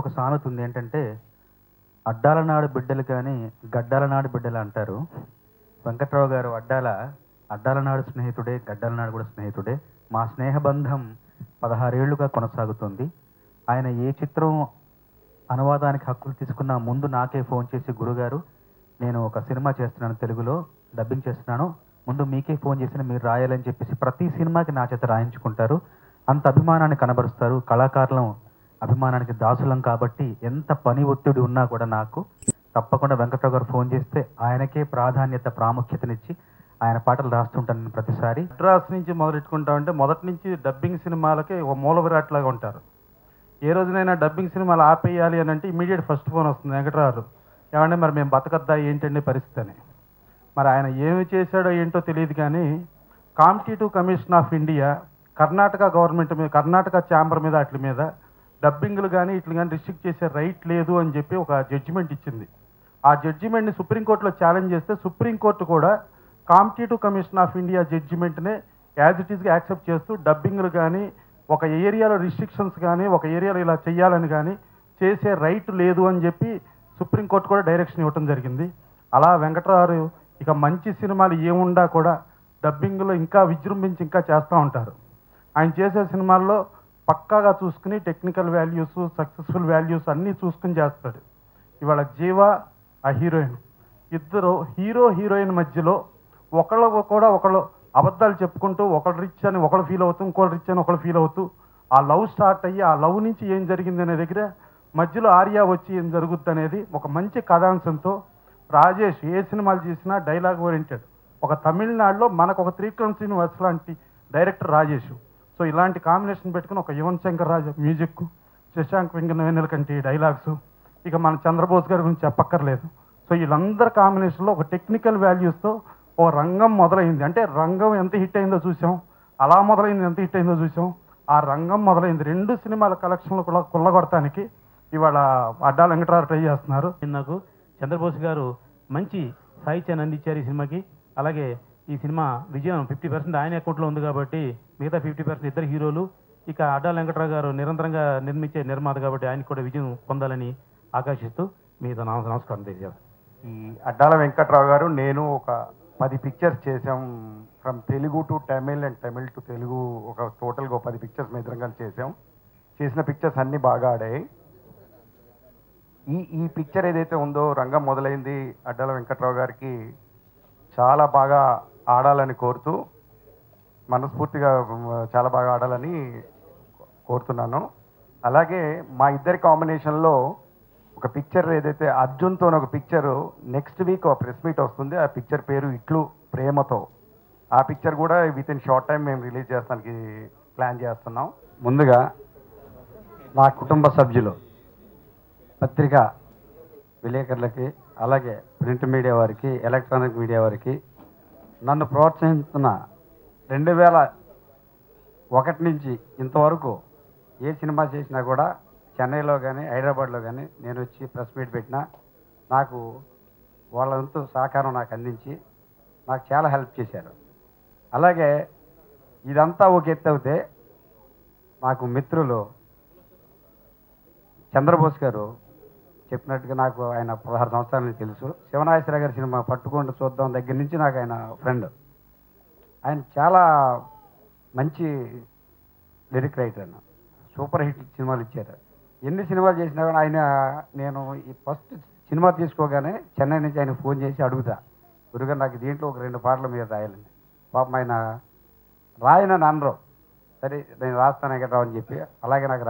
ఒక సామెత ఉంది ఏంటంటే అడ్డాల నాడు బిడ్డలు కానీ గడ్డాల నాడు బిడ్డలు అంటారు. వెంకట్రావు గారు అడ్డాల అడ్డాల నాడు స్నేహితుడే గడ్డాల నాడు కూడా స్నేహితుడే. మా స్నేహబంధం పదహారేళ్ళుగా కొనసాగుతుంది. ఆయన ఏ చిత్రం అనువాదానికి హక్కులు తీసుకున్న ముందు నాకే ఫోన్ చేసి గురుగారు నేను ఒక సినిమా చేస్తున్నాను తెలుగులో డబ్బింగ్ చేస్తున్నాను. ముందు మీకే ఫోన్ చేసిన మీరు రాయాలని చెప్పేసి ప్రతి సినిమాకి నా చేత రాయించుకుంటారు. అంత అభిమానాన్ని కనబరుస్తారు. కళాకారులం అభిమానానికి దాసులం కాబట్టి ఎంత పని ఒత్తిడి ఉన్నా కూడా నాకు తప్పకుండా వెంకట్రావు గారు ఫోన్ చేస్తే ఆయనకే ప్రాధాన్యత ప్రాముఖ్యతనిచ్చి ఆయన పాటలు రాస్తుంటాను ప్రతిసారి. మద్రాస్ నుంచి మొదలెట్టుకుంటామంటే మొదటి నుంచి డబ్బింగ్ సినిమాలకి ఒక మూల విరాట్ లాగా ఉంటారు. ఏ రోజునైనా డబ్బింగ్ సినిమాలు ఆపేయాలి అని అంటే ఇమీడియట్ ఫస్ట్ ఫోన్ వస్తుంది వెంకటరావు. ఏమంటే మరి మేము బతకద్దా ఏంటండి పరిస్థితి అని. మరి ఆయన ఏమి చేశాడో ఏంటో తెలియదు కానీ competitive commission of India Karnataka government మీద కర్ణాటక ఛాంబర్ మీద వాటి మీద డబ్బింగ్లు కానీ ఇట్లు కానీ రిస్ట్రిక్ట్ చేసే రైట్ లేదు అని చెప్పి ఒక జడ్జిమెంట్ ఇచ్చింది. ఆ జడ్జిమెంట్ని సుప్రీంకోర్టులో ఛాలెంజ్ చేస్తే సుప్రీంకోర్టు కూడా కాంపిటేటివ్ కమిషన్ ఆఫ్ ఇండియా జడ్జిమెంట్ని యాజ్ ఇట్ ఈస్గా యాక్సెప్ట్ చేస్తూ డబ్బింగ్లు కానీ ఒక ఏరియాలో రిస్ట్రిక్షన్స్ కానీ ఒక ఏరియాలో ఇలా చేయాలని కానీ చేసే రైట్ లేదు అని చెప్పి సుప్రీంకోర్టు కూడా డైరెక్షన్ ఇవ్వటం జరిగింది. అలా వెంకటరావు ఇక మంచి సినిమాలు ఏముండా కూడా డబ్బింగ్లో ఇంకా విజృంభించి ఇంకా చేస్తూ ఉంటారు. ఆయన చేసే సినిమాల్లో పక్కాగా చూసుకుని టెక్నికల్ వాల్యూస్ సక్సెస్ఫుల్ వాల్యూస్ అన్నీ చూసుకుని చేస్తాడు. ఇవాళ జీవ ఆ హీరోయిన్. ఇద్దరు హీరో హీరోయిన్ మధ్యలో ఒకళ్ళు కూడా ఒకళ్ళు అబద్ధాలు చెప్పుకుంటూ ఒకళ్ళు రిచ్ అని ఒకళ్ళు ఫీల్ అవుతూ ఇంకోళ్ళు రిచ్ అని ఒకళ్ళు ఫీల్ అవుతూ ఆ లవ్ స్టార్ట్ అయ్యి ఆ లవ్ నుంచి ఏం జరిగింది అనే దగ్గర మధ్యలో ఆర్యా వచ్చి ఏం జరుగుద్ది అనేది ఒక మంచి కథాంశంతో రాజేష్ ఏ సినిమాలు చేసినా డైలాగ్ ఓరియంటెడ్ ఒక తమిళనాడులో మనకు ఒక త్రికరణ శ్రీనివాస్ లాంటి డైరెక్టర్ రాజేష్. సో ఇలాంటి కాంబినేషన్ పెట్టుకుని ఒక యువన్ శంకర్ రాజు మ్యూజిక్ శశాంక్ వెంకన్న కంటి డైలాగ్స్ ఇక మన చంద్రబోస్ గారి గురించి చెప్పక్కర్లేదు. సో వీళ్ళందరి కాంబినేషన్లో ఒక టెక్నికల్ వాల్యూస్తో ఓ రంగం మొదలైంది. అంటే రంగం ఎంత హిట్ అయిందో చూసాం. అలా మొదలైంది ఎంత హిట్ అయిందో చూసాం. ఆ రంగం మొదలైంది. రెండు సినిమాల కలెక్షన్లు కూడా కుల్లగొడటానికి ఇవాళ అడ్డాల వెంకటరావు ట్రై చేస్తున్నారు. నాకు చంద్రబోస్ గారు మంచి సాహిత్యాన్ని అందించారు ఈ సినిమాకి. అలాగే ఈ సినిమా విజయం ఫిఫ్టీ పర్సెంట్ ఆయన అకౌంట్లో ఉంది కాబట్టి మిగతా ఫిఫ్టీ పర్సెంట్ ఇద్దరు హీరోలు. ఇక అడ్డా వెంకటరావు గారు నిరంతరంగా నిర్మించే నిర్మాత కాబట్టి ఆయనకు కూడా విజయం పొందాలని ఆకాశిస్తూ మీతో నా నమస్కారం తెలియజేస్తాను ఈ అడ్డాల వెంకట్రావు గారు నేను ఒక పది పిక్చర్స్ చేసాం from Telugu to Tamil and Tamil to Telugu ఒక టోటల్గా ఒక పది పిక్చర్స్ మేము చేసాం చేసిన పిక్చర్స్ అన్నీ బాగా ఆడాయి. ఈ ఈ పిక్చర్ ఏదైతే ఉందో రంగం మొదలైంది అడ్డాల వెంకట్రావు గారికి చాలా బాగా ఆడాలని కోరుతూ మనస్ఫూర్తిగా చాలా బాగా ఆడాలని కోరుతున్నాను. అలాగే మా ఇద్దరి కాంబినేషన్లో ఒక పిక్చర్ ఏదైతే అర్జున్తో ఒక పిక్చర్ నెక్స్ట్ వీక్ ఒక ప్రెస్ మీట్ వస్తుంది. ఆ పిక్చర్ పేరు ఇట్లు ప్రేమతో. ఆ పిక్చర్ కూడా విత్ ఇన్ షార్ట్ టైం మేము రిలీజ్ చేస్తానికి ప్లాన్ చేస్తున్నాం. ముందుగా నా కుటుంబ సభ్యులు పత్రిక విలేకరులకి అలాగే ప్రింట్ మీడియా వారికి ఎలక్ట్రానిక్ మీడియా వారికి నన్ను ప్రోత్సహిస్తున్న రెండు వేల ఒకటి నుంచి ఇంతవరకు ఏ సినిమా చేసినా కూడా చెన్నైలో కానీ హైదరాబాద్లో కానీ నేను వచ్చి ప్రెస్ మీట్ పెట్టినా నాకు వాళ్ళంతా సహకారం నాకు అందించి నాకు చాలా హెల్ప్ చేశారు. అలాగే ఇదంతా ఒక ఎత్తు అవుతే నాకు మిత్రులు చంద్రబోస్ గారు చెప్పినట్టుగా నాకు ఆయన పదహారు సంవత్సరాల నుంచి తెలుసు. శివనాగేశ్వర గారి సినిమా పట్టుకుంటూ చూద్దాం దగ్గర నుంచి నాకు ఆయన ఫ్రెండ్. ఆయన చాలా మంచి లిరిక్ రైటర్ అన్న సూపర్ హిట్ సినిమాలు ఇచ్చారు. ఎన్ని సినిమాలు చేసినా కూడా ఆయన నేను ఈ ఫస్ట్ సినిమా తీసుకోగానే చెన్నై నుంచి ఆయన ఫోన్ చేసి అడుగుతా. గురుగారు నాకు దీంట్లో ఒక రెండు పాటలు మీరు రాయాలని పాపం ఆయన రాయన అనరు సరే నేను రాస్తాను ఎక్కడ అని చెప్పి అలాగే నాకు రాసి